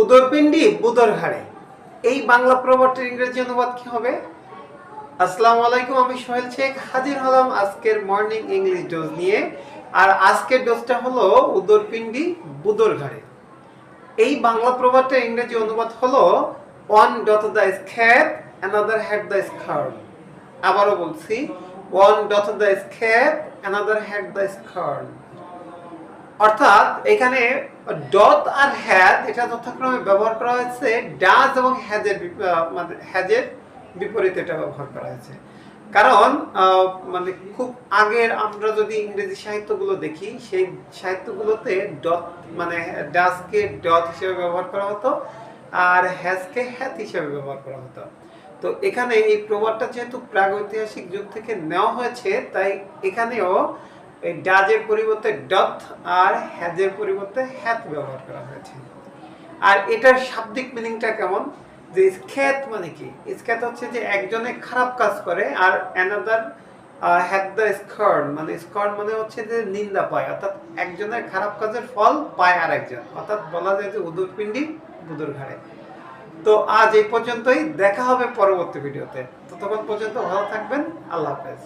উদরপিণ্ডি বুদর ঘাড়ে এই বাংলা প্রবাদটির ইংরেজি অনুবাদ কি হবে? আসসালামু আলাইকুম, আমি সোহেল শেখ, হাজির হলাম আজকের মর্নিং ইংলিশ ডোজ নিয়ে। আর আজকের ডোজটা হলো উদরপিণ্ডি বুদর ঘাড়ে এই বাংলা প্রবাদটার ইংরেজি অনুবাদ হলো, ওয়ান ডট দ্য স্খ্যাত অ্যানাদার হ্যাড দ্য স্কার্ট আবারও বলছি, ওয়ান ডট দ্য স্খ্যাত অ্যানাদার হ্যাড দ্য স্কার্ট অর্থাৎ এখানে ডট আর হ্যাজ এটা যথাক্রমে ব্যবহার করা হয়েছে ডাজ এবং হ্যাজের মানে হ্যাজের এটা ব্যবহার করা হয়েছে। কারণ মানে খুব আগের আমরা যদি ইংরেজি সাহিত্যগুলো দেখি, সেই সাহিত্যগুলোতে ডট মানে ডাজকে ডট হিসেবে ব্যবহার করা হতো, আর হ্যাজকে হ্যাথ হিসেবে ব্যবহার করা হতো। তো এখানে এই প্রবাদটা যেহেতু প্রাগৈতিহাসিক যুগ থেকে নেওয়া হয়েছে, তাই এখানেও এই ডাজের পরিবর্তে ডথ আর হ্যাজের পরিবর্তে হ্যাথ ব্যবহার করা হয়েছে। আর এটার শাব্দিক মিনিংটা কেমন? যে স্খ্যাত মানে কি? স্খ্যাত হচ্ছে যে একজনে খারাপ কাজ করে আর অ্যানাদার দ্য স্কর্ন মানে স্কর্ন মানে হচ্ছে যে নিন্দা পায়। অর্থাৎ একজনের খারাপ কাজের ফল পায় আর একজন অর্থাৎ বলা যায় যে উদুর পিণ্ডি বুদুর ঘাড়ে। তো আজ এই পর্যন্তই। দেখা হবে পরবর্তী ভিডিওতে। ততক্ষণ পর্যন্ত ভালো থাকবেন। আল্লাহ হাফেজ।